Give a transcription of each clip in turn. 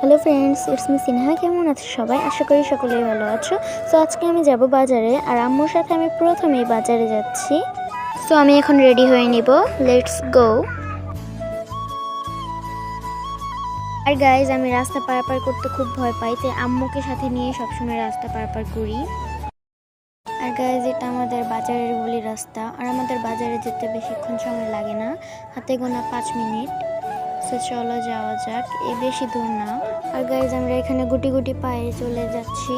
Hello friends it's me Sinha কেমন আছো সবাই? আশা করি সকলেই ভালো আছো। সো আজকে আমি যাব বাজারে, আর আম্মুর সাথে আমি প্রথমেই বাজারে যাচ্ছি। সো আমি এখন রেডি হয়ে নিব। লেটস গো আর গাইজ আমি রাস্তা পারাপার করতে খুব ভয় পাই, তাই আম্মুকে সাথে নিয়ে সবসময় রাস্তা পারাপার করি। আর গাইজ এটা আমাদের বাজারের বলি রাস্তা, আর আমাদের বাজারে যেতে বেশিক্ষণ সময় লাগে না, হাতে গোনা পাঁচ মিনিট। সো চলো যাওয়া যাক। এই বেশি দূর না। আর গাইজ আমরা এখানে গুটি গুটি পায়ে চলে যাচ্ছি।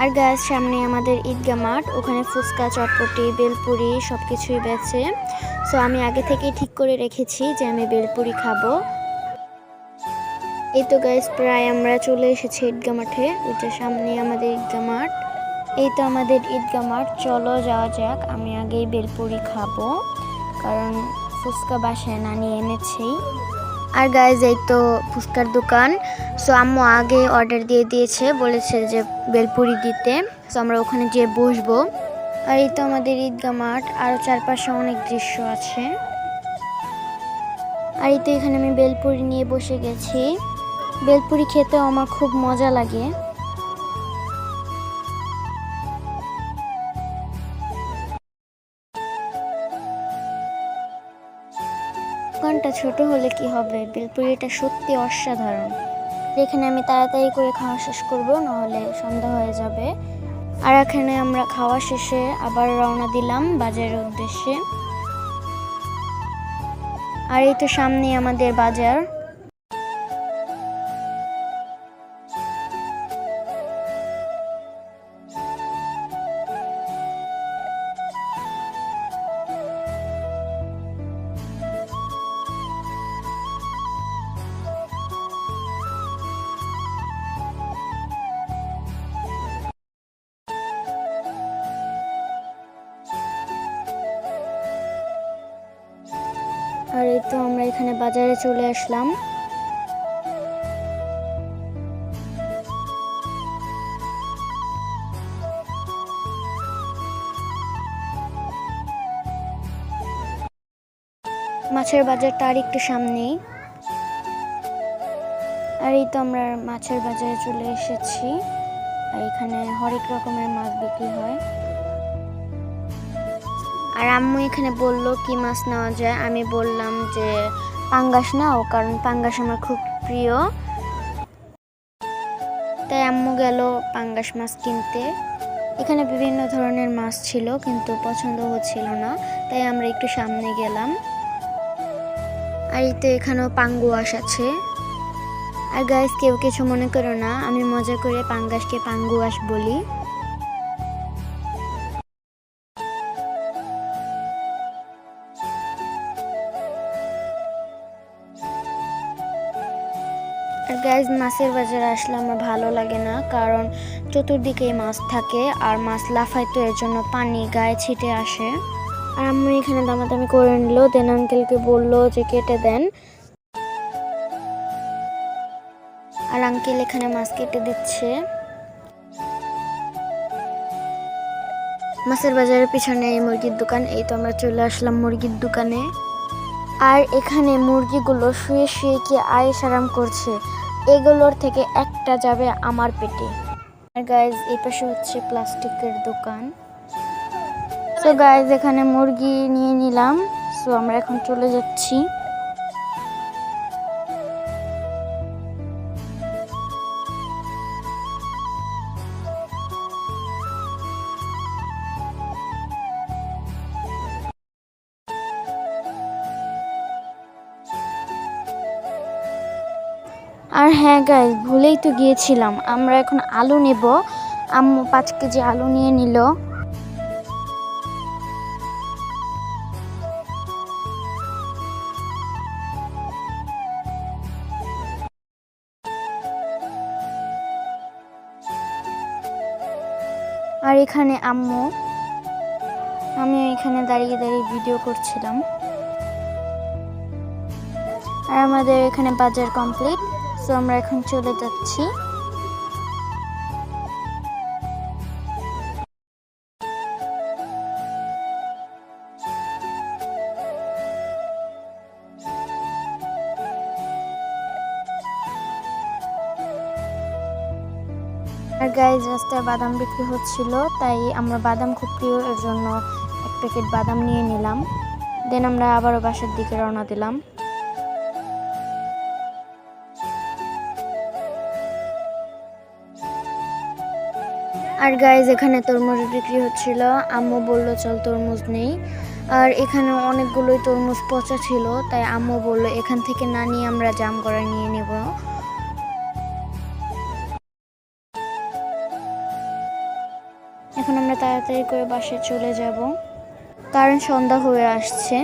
আর গাইজ সামনে আমাদের ঈদগা মাঠ। ওখানে ফুচকা, চটপটি, বেলপুরি সব কিছুই বেচে সো আমি আগে থেকেই ঠিক করে রেখেছি যে আমি বেলপুরি খাব। এই তো গাইজ প্রায় আমরা চলে এসেছি ঈদগা মাঠে। ওইটা সামনে আমাদের ঈদগা মাঠ। এই তো আমাদের ঈদগা মাঠ। চলো যাওয়া যাক। আমি আগেই বেলপুরি খাব। কারণ ফুচকা বাসায় না নিয়ে এনেছেই। আর গাইজ এই তো ফুচকার দোকান। সো আম্মু আগে অর্ডার দিয়ে দিয়েছে, বলেছে যে বেলপুরি দিতে। সো আমরা ওখানে যেয়ে বসবো। আর এই তো আমাদের ঈদগা মাঠ আরও চারপাশে অনেক দৃশ্য আছে। আর এই তো এখানে আমি বেলপুরি নিয়ে বসে গেছি। বেলপুরি খেতেও আমার খুব মজা লাগে। দোকানটা ছোট হলে কি হবে? বিলপুরিটা সত্যি অসাধারণ। এখানে আমি তাড়াতাড়ি করে খাওয়া শেষ করব, নাহলে সন্ধ্যা হয়ে যাবে। আর এখানে আমরা খাওয়া শেষে আবার রওনা দিলাম বাজারের উদ্দেশ্যে। আর এই তো সামনে আমাদের বাজার। আর এই তো আমরা এখানে বাজারে চলে আসলাম। মাছের বাজারটা আর একটু সামনেই। আর এই তো আমরা মাছের বাজারে চলে এসেছি। আর এখানে হরেক রকমের মাছ বিক্রি হয়। আর আম্মু এখানে বলল কি মাছ নেওয়া যায়। আমি বললাম যে পাঙ্গাস নাও, কারণ পাঙ্গাস আমার খুব প্রিয়। তাই আম্মু গেল পাঙ্গাস মাছ কিনতে। এখানে বিভিন্ন ধরনের মাছ ছিল, কিন্তু পছন্দ হচ্ছিল না, তাই আমরা একটু সামনে গেলাম। আর এই তো এখানেও পাঙ্গুয়াস আছে। আর গাইস কেউ কিছু মনে করো না, আমি মজা করে পাঙ্গাসকে পাঙ্গুয়াস বলি। আর গ্যাস মাছের বাজারে আসলে আমার ভালো লাগে না, কারণ চতুর্দিকেই মাছ থাকে আর মাছ লাফায় তো এর জন্য পানি গায়ে ছিটে আসে। আর আমি এখানে দামাদামি করে নিল দেন আঙ্কেলকে বলল যে কেটে দেন। আর আঙ্কেল এখানে মাছ কেটে দিচ্ছে। মাছের বাজারের পিছনে এই মুরগির দোকান, এই তো আমরা চলে আসলাম মুরগির দোকানে। আর এখানে মুরগিগুলো শুয়ে শুয়ে কি আয়েস আরাম করছে? এগুলোর থেকে একটা যাবে আমার পেটে। আর গাইজ এই পাশে হচ্ছে প্লাস্টিকের দোকান। সো গাইজ এখানে মুরগি নিয়ে নিলাম। সো আমরা এখন চলে যাচ্ছি। আর হ্যাঁ গাইজ ভুলেই তো গিয়েছিলাম। আমরা এখন আলু নেব। আম্মু পাঁচ কেজি আলু নিয়ে নিল। আর এখানে আম্মু, আমি এখানে দাঁড়িয়ে দাঁড়িয়ে ভিডিও করছিলাম। আর আমাদের এখানে বাজার কমপ্লিট সো আমরা এখন চলে যাচ্ছি। আর গাইজ রাস্তায় বাদাম বিক্রি হচ্ছিল, তাই আমরা বাদাম খুব প্রিয় এর জন্য এক প্যাকেট বাদাম নিয়ে নিলাম। দেন আমরা আবারও বাসার দিকে রওনা দিলাম। আর গাইজ এখানে তরমুজ বিক্রি হচ্ছিল। আম্মু বলল, চল, তরমুজ নেই। আর এখানে অনেকগুলোই তরমুজ পচা ছিল, তাই আম্মু বলল, এখান থেকে না নিয়ে আমরা জাম করা নিয়ে নেব। এখন আমরা তাড়াতাড়ি করে বাসায় চলে যাব। কারণ সন্ধ্যা হয়ে আসছে।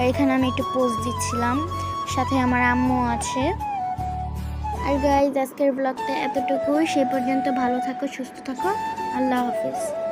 আর এখানে আমি একটু পোজ দিচ্ছিলাম। সাথে আমার আম্মু আছে। আর গাইজ আজকের ব্লগটা এতটুকুই। সেই পর্যন্ত ভালো থাকো, সুস্থ থাকো। আল্লাহ হাফিজ।